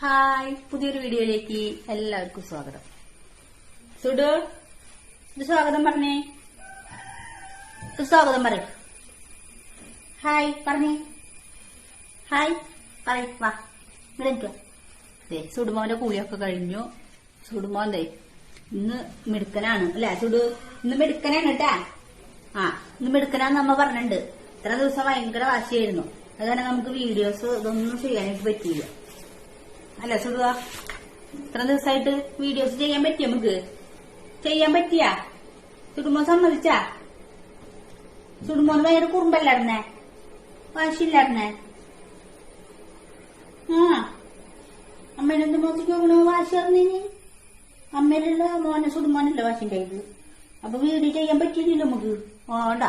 Hi പുതിയൊരു വീഡിയോയിലേക്ക് എല്ലാവർക്കും സ്വാഗതം. സുഡു സ്വാഗതം പറഞ്ഞേ. സ്വാഗതം പറയും. ഹായ് പറഞ്ഞേ. ഹായ് ഹായ് വാ. ഇവിടെ ദേ സുടുമോന്റെ കൂലിയൊക്കെ കഴിഞ്ഞു. ദേ ഇന്ന് മിടുക്കനാണ്. അല്ലെ സുഡു? ഇന്ന് മിടുക്കനാണ് കേട്ടാ ആ ഇന്ന് മിടുക്കനാന്ന് നമ്മ പറഞ്ഞിട്ടുണ്ട്. ഇത്ര ദിവസം ഭയങ്കര വാശിയായിരുന്നു. അതുകാരണം നമുക്ക് വീഡിയോസ് ഇതൊന്നും ചെയ്യാനായിട്ട് പറ്റിയില്ല. അല്ല സുഡുവ ഇത്ര ദിവസമായിട്ട് വീഡിയോസ് ചെയ്യാൻ പറ്റിയ നമുക്ക്? ചെയ്യാൻ പറ്റിയ? സുടുമോൻ സമ്മതിച്ചാ? സുടുമോൻ ഭയങ്കര കുറുമ്പല്ലായിരുന്നേ? വാശിയില്ലായിരുന്നേ? ആ അമ്മേനെന്ത് എന്ത് നോക്കണോ വാശി അറിഞ്ഞി അമ്മേനല്ല മോനെ സുടുമോനല്ല വാശിന്റെ ഇത് അപ്പൊ വീഡിയോ ചെയ്യാൻ പറ്റിയില്ലല്ലോ നമുക്ക്. വേണ്ട.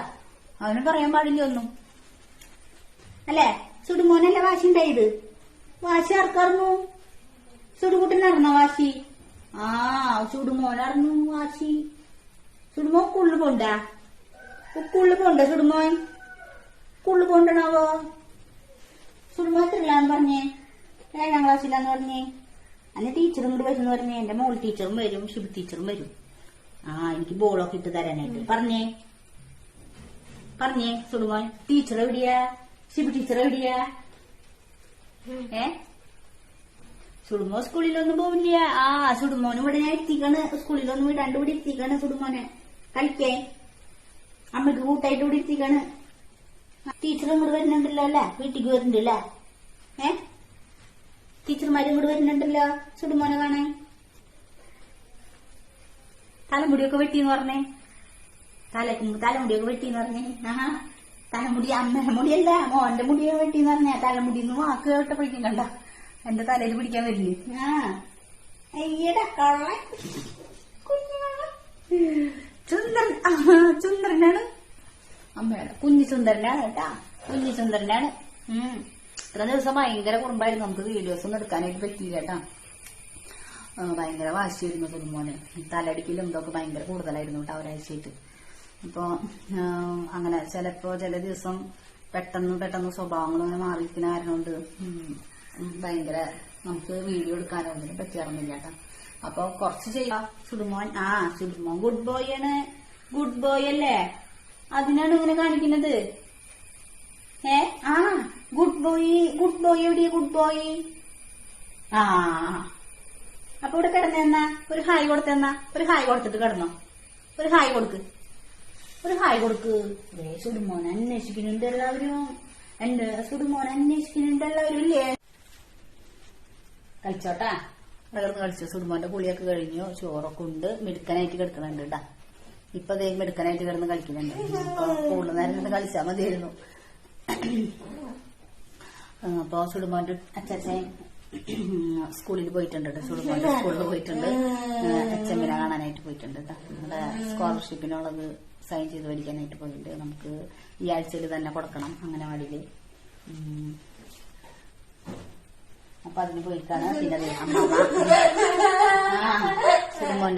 അവന് പറയാൻ പാടില്ല ഒന്നും. അല്ലേ? സുടുമോനല്ല വാശി ഉണ്ടായത് വാശി ആർക്കാർന്നു? സുടുകുട്ടനറിഞ്ഞോ വാശി? ആ ചുടുമോനറിഞ്ഞു വാശി. ചുടുമോൻ കുള്ളു പോണ്ട. കുള്ളു പോണ്ട ചുടുമോൻ. കുള്ളു പോണ്ടണാവോ? സുടുമോൻ എത്രയില്ലാന്ന് പറഞ്ഞേ? ഏഴാം ക്ലാസ്സിലാന്ന് പറഞ്ഞേ? അന്നെ ടീച്ചറും കൂടി വരുന്നു പറഞ്ഞേ. എന്റെ മോൾ ടീച്ചറും വരും ഷിബ് ടീച്ചറും വരും. ആ എനിക്ക് ബോളൊക്കെ ഇട്ട് തരാനായിട്ട്. പറഞ്ഞേ. പറഞ്ഞേ സുടുമോൻ ടീച്ചർ എവിടെയാ? ഷിബ് ടീച്ചർ എവിടെയാ? ഏ? സുടുമോ സ്കൂളിലൊന്നും പോവില്ല. ആ സുടുമോന് ഇവിടെ ഞാൻ എത്തിക്കാണ് സ്കൂളിലൊന്നും വിടാണ്ട് ഇവിടെ എത്തിക്കാണ് സുടുമോനെ. കളിക്കേ. അമ്മയ്ക്ക് കൂട്ടായിട്ട് ഇവിടെ എത്തിക്കാണ് ടീച്ചർ ഇങ്ങോട്ട് വരുന്നുണ്ടല്ലോ അല്ലെ? വീട്ടിക്ക് വരുന്നുണ്ടല്ലേ ഏ? ടീച്ചർമാരും ഇങ്ങോട്ട് വരുന്നുണ്ടല്ലോ സുടുമോനെ കാണാൻ? തലമുടിയൊക്കെ വെട്ടിന്ന് പറഞ്ഞേ. തല തലമുടിയൊക്കെ വെട്ടിന്ന് പറഞ്ഞേ. ആഹാ. തലമുടി അമ്മയുടെ മുടിയല്ല മോന്റെ മുടിയൊക്കെ വെട്ടിന്ന് പറഞ്ഞേ. തലമുടി എന്ന് വാക്ക് കേട്ടപ്പോഴേക്കും കണ്ട? എന്റെ തലയിൽ പിടിക്കാൻ വരില്ലേ? അയ്യടാ ചുന്ദരൻ ചുന്ദരനാണ്. അമ്മയുടെ കുഞ്ഞു സുന്ദരനാണ് കേട്ടാ. കുഞ്ഞു സുന്ദരനാണ് ഉം. ഇത്ര ദിവസം ഭയങ്കര കുടുംബായിരുന്നു നമുക്ക് വീഡിയോസ് ഒന്നും എടുക്കാനായിട്ട് പറ്റിയില്ല കേട്ടാ. ഭയങ്കര വാശിയായിരുന്നു കുടുംബോനെ തലടിക്കലും ഇതൊക്കെ ഭയങ്കര കൂടുതലായിരുന്നു കേട്ടോ ഒരാഴ്ചയായിട്ട്. അപ്പൊ ആ, അങ്ങനെ ചിലപ്പോ ചില ദിവസം പെട്ടെന്ന് പെട്ടെന്ന് സ്വഭാവങ്ങളൊന്നും മാറിയിരിക്കുന്ന കാരണം കൊണ്ട് ഭയങ്കര നമുക്ക് വീഡിയോ എടുക്കാനൊന്നിനും പറ്റിയാറുന്നില്ല കേട്ടോ. അപ്പൊ കുറച്ച് ചെയ്യാം സുഡുമോൻ ആ സുഡുമോൻ ഗുഡ് ബോയ് ആണ്. ഗുഡ് ബോയ് അല്ലേ? അതിനാണ് ഇങ്ങനെ കാണിക്കുന്നത്. ഏ ആ ഗുഡ് ബോയ് ഗുഡ് ബോയ് എവിടെയാ ഗുഡ് ബോയ് ആ. അപ്പൊ ഇവിടെ കിടന്നെന്നാ ഒരു ഹായ് കൊടുത്തെന്നാ ഒരു ഹായ് കൊടുത്തിട്ട് കിടന്നോ. ഒരു ഹായ് കൊടുക്ക്. ഒരു ഹായ് കൊടുക്ക്. സുഡുമോൻ അന്വേഷിക്കുന്നുണ്ട് എല്ലാവരും. എന്റെ സുഡുമോൻ അന്വേഷിക്കുന്നുണ്ട് എല്ലാവരും ഇല്ലേ? കളിച്ചോട്ടാ? വളർന്ന് കളിച്ചു സുടുമോന്റെ കുളിയൊക്കെ കഴിഞ്ഞു. ചോറൊക്കെ ഉണ്ട്. മിടുക്കനായിട്ട് കിടക്കുന്നുണ്ട് കേട്ടാ. ഇപ്പൊ ദേ മിടുക്കനായിട്ട് കിടന്ന് കളിക്കുന്നുണ്ട്. കൂടുതൽ നേരം ഇരുന്ന് കളിച്ചാൽ മതിയായിരുന്നു. അപ്പൊ സുടുമോന്റെ അച്ചാച്ചൻ സ്കൂളിൽ പോയിട്ടുണ്ട് കേട്ടോ. സുടുമോന്റെ സ്കൂളിൽ പോയിട്ടുണ്ട്. അച്ഛമ്മനെ കാണാനായിട്ട് പോയിട്ടുണ്ട് കേട്ടോ. നമ്മുടെ സ്കോളർഷിപ്പിനുള്ളത് സൈൻ ചെയ്ത് പഠിക്കാനായിട്ട് പോയിട്ടുണ്ട്. നമുക്ക് ഈ ആഴ്ചയിൽ തന്നെ കൊടുക്കണം അങ്ങനെ ഉം. അപ്പൊ അതിന് പോയിട്ടാണ് പിന്നെ ദേ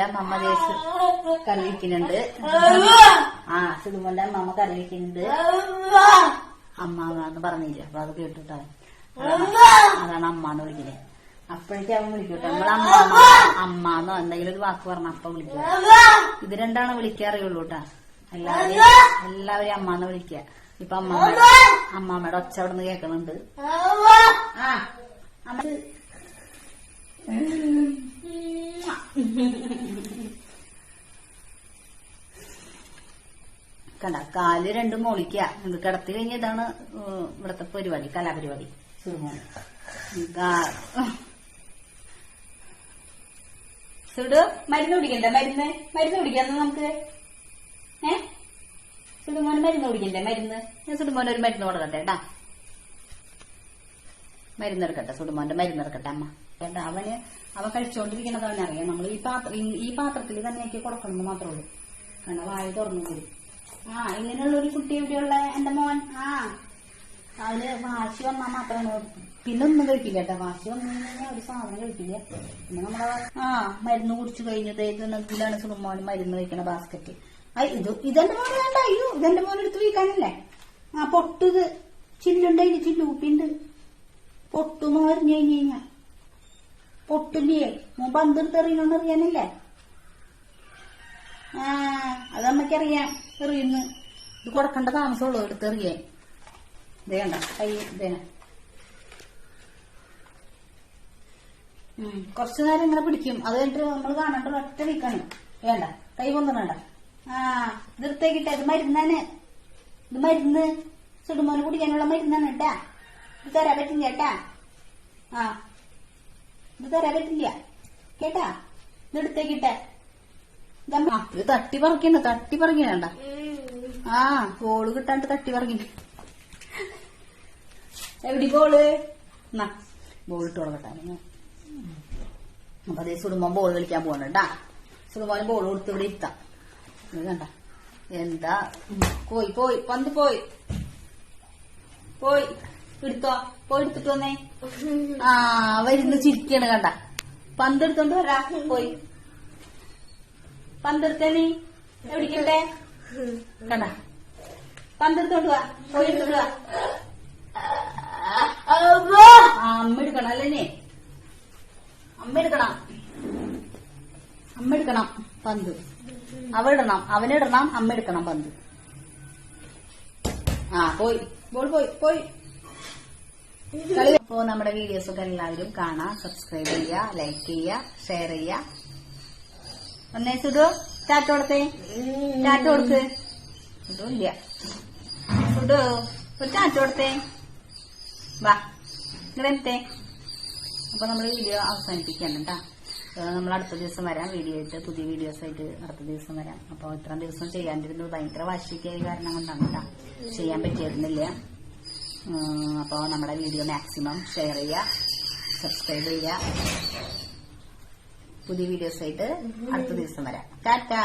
അമ്മമ്മ ദേശ് കറി വയ്ക്കുന്നുണ്ട് ആ സുഖമോന്റെ അമ്മമ്മ കറി വയ്ക്കുന്നുണ്ട് അമ്മാവ എന്ന് പറഞ്ഞില്ല? അപ്പൊ അത് കേട്ടിട്ടാ. അതാണ് അമ്മ. എന്ന് വിളിക്കുന്നത് അപ്പോഴേക്കും അവൻ വിളിക്കൂട്ടോ. നമ്മളെ അമ്മ അമ്മന്നോ എന്തെങ്കിലും ഒരു വാക്ക് പറഞ്ഞ അപ്പ വിളിക്കുക ഇത് രണ്ടാണ് വിളിക്കാറിയുള്ളൂ കേട്ടാ എല്ലാവരെയും അമ്മ എന്ന് വിളിക്കുക. ഇപ്പൊ അമ്മ അമ്മാമ്മയുടെ ഒച്ച അവിടെ നിന്ന് കേൾക്കുന്നുണ്ട്. ആ കണ്ട കാൽ രണ്ടും മോളിക്ക. കിടത്തി കഴിഞ്ഞ ഇതാണ് ഏഹ്, ഇവിടത്തെ പരിപാടി കലാപരിപാടി. സുഡു മരുന്ന് കുടിക്കണ്ടേ? മരുന്ന്? മരുന്ന് കുടിക്കാന്ന് നമുക്ക്? ഏ? സുഡുമോന് മരുന്ന് കുടിക്കണ്ടേ? മരുന്ന്? ഞാൻ സുഡുമോനൊരു മരുന്ന് കൊടുക്കട്ടെ കേട്ടാ മരുന്ന് എടുക്കട്ടെ സുടുമോന്റെ മരുന്നെടുക്കട്ടെ അമ്മ. വേണ്ട അവന് അവ കഴിച്ചോണ്ടിരിക്കണത് അവനറിയാം. നമ്മൾ ഈ പാത്ര ഈ- പാത്രത്തിൽ തന്നെയൊക്കെ കൊടുക്കണമെന്ന് മാത്രമേ ഉള്ളൂ. കണ്ട വായ തുറന്നു കൂടി. ആ ഇങ്ങനെയുള്ള ഒരു കുട്ടി എവിടെയുള്ള എന്റെ മോൻ? ആ അതിൽ വാശി വന്നാൽ മാത്രമാണ് പിന്നെ ഒന്നും കഴിക്കില്ല കേട്ടോ. വാശി വന്നു കഴിഞ്ഞാൽ ഒരു സാധനം കഴിക്കില്ല. പിന്നെ നമ്മളെ ആ മരുന്ന് കുടിച്ചു കഴിഞ്ഞത് ഇതിലാണ് സുടുമോന് മരുന്ന് കഴിക്കണ ബാസ്ക്കറ്റ് ആ ഇത് ഇതെന്റെ മോൻ വേണ്ട. അയ്യോ ഇതെന്റെ മോൻ എടുത്ത് വീക്കാനല്ലേ? ആ പൊട്ടത് ചില്ലുണ്ട് അതിന് പൊട്ടുന്ന് പറഞ്ഞു കഴിഞ്ഞു കഴിഞ്ഞാ പൊട്ടില്ലേ? മോ പന്തെടുത്ത് എറിയണമെന്ന് അറിയാനല്ലേ? ആ അത് അമ്മയ്ക്കറിയാം എറിയുന്നു. ഇത് കൊടുക്കേണ്ട താമസമുള്ളൂ എടുത്ത് എറിയാൻ ഇത് വേണ്ട കൈ ഇതേന കുറച്ചു നേരം ഇങ്ങനെ പിടിക്കും. അത് കഴിഞ്ഞിട്ട് നമ്മൾ കാണണ്ട ഒറ്റ നീക്കാണ് വേണ്ട. കൈ പൊന്തണണ്ട ആ ഇതെടുത്തേക്കിട്ടെ ഇത് മരുന്നാണ്. ഇത് മരുന്ന്. ചെടുമോന് കുടിക്കാനുള്ള മരുന്നാണ് കേട്ടാ. ഇത് തരാൻ പറ്റില്ല കേട്ടാ. ആ. ഇത് തരാൻ പറ്റില്ല. കേട്ടാ? ഇത് എടുത്തേക്കിട്ടെ ഇത് തട്ടി പറിക്കണ്ട തട്ടി പറിക്കണ്ട ആ ബോൾ കിട്ടാണ്ട് തട്ടി പറിക്കണ്ട. എവിടെ ബോൾ എന്നാ ബോൾ ഇട്ട് അപ്പൊ അതേ സുടുമ്പം ബോൾ കളിക്കാൻ പോകണം കേട്ടാ. ബോൾ കൊടുത്ത് ഇവിടെ ഇരുത്താം. കണ്ട. എന്താ? പോയി പോയി പന്ത് പോയി. പോയി. എടുത്തോ? പോയി എടുത്തിട്ട് വന്നേ. ആ വരുന്ന് ചിരിക്കണ കണ്ട. പന്ത് എടുത്തോണ്ട് വരാ. പോയി. പന്തെടുത്തേ നീ? എവിടിക്കട്ടെ? കണ്ട. പന്തെടുത്തോണ്ട് വാ. പോയി എടുത്തോണ്ട് വാ. അമ്മ! എടുക്കണം അല്ലേ അമ്മ എടുക്കണം. അമ്മ എടുക്കണം പന്ത്. അവടണം അവനിടണം അമ്മ എടുക്കണം പന്ത്. ആ പോയി. ബോൾ പോയി പോയി. അപ്പോ നമ്മുടെ വീഡിയോസ് ഒക്കെ എല്ലാവരും കാണാം സബ്സ്ക്രൈബ് ചെയ്യുക ലൈക്ക് ചെയ്യുക ഷെയർ ചെയ്യുക ഒന്നേ സുഡു ടാറ്റ കൊടുത്തേ? ടാറ്റ കൊടുക്ക്. സുഡു ഇല്ല സുഡു ഒരു ടാറ്റ കൊടുത്തേ? വാ ഇങ്ങനത്തെ അപ്പൊ നമ്മൾ വീഡിയോ അവസാനിപ്പിക്കണം കേട്ടാ നമ്മൾ അടുത്ത ദിവസം വരാം. വീഡിയോ ആയിട്ട് പുതിയ വീഡിയോസ് ആയിട്ട് അടുത്ത ദിവസം വരാം. അപ്പോൾ ഇത്രയും ദിവസം ചെയ്യാണ്ടിരുന്നത് ഭയങ്കര വാശിക്കായ കാരണം കൊണ്ടാണ് കേട്ടാ ചെയ്യാൻ പറ്റിയിരുന്നില്ല. അപ്പോൾ നമ്മുടെ വീഡിയോ മാക്സിമം ഷെയർ ചെയ്യുക സബ്സ്ക്രൈബ് ചെയ്യുക. പുതിയ വീഡിയോസ് ആയിട്ട് അടുത്ത ദിവസം വരാം. ടാറ്റാ.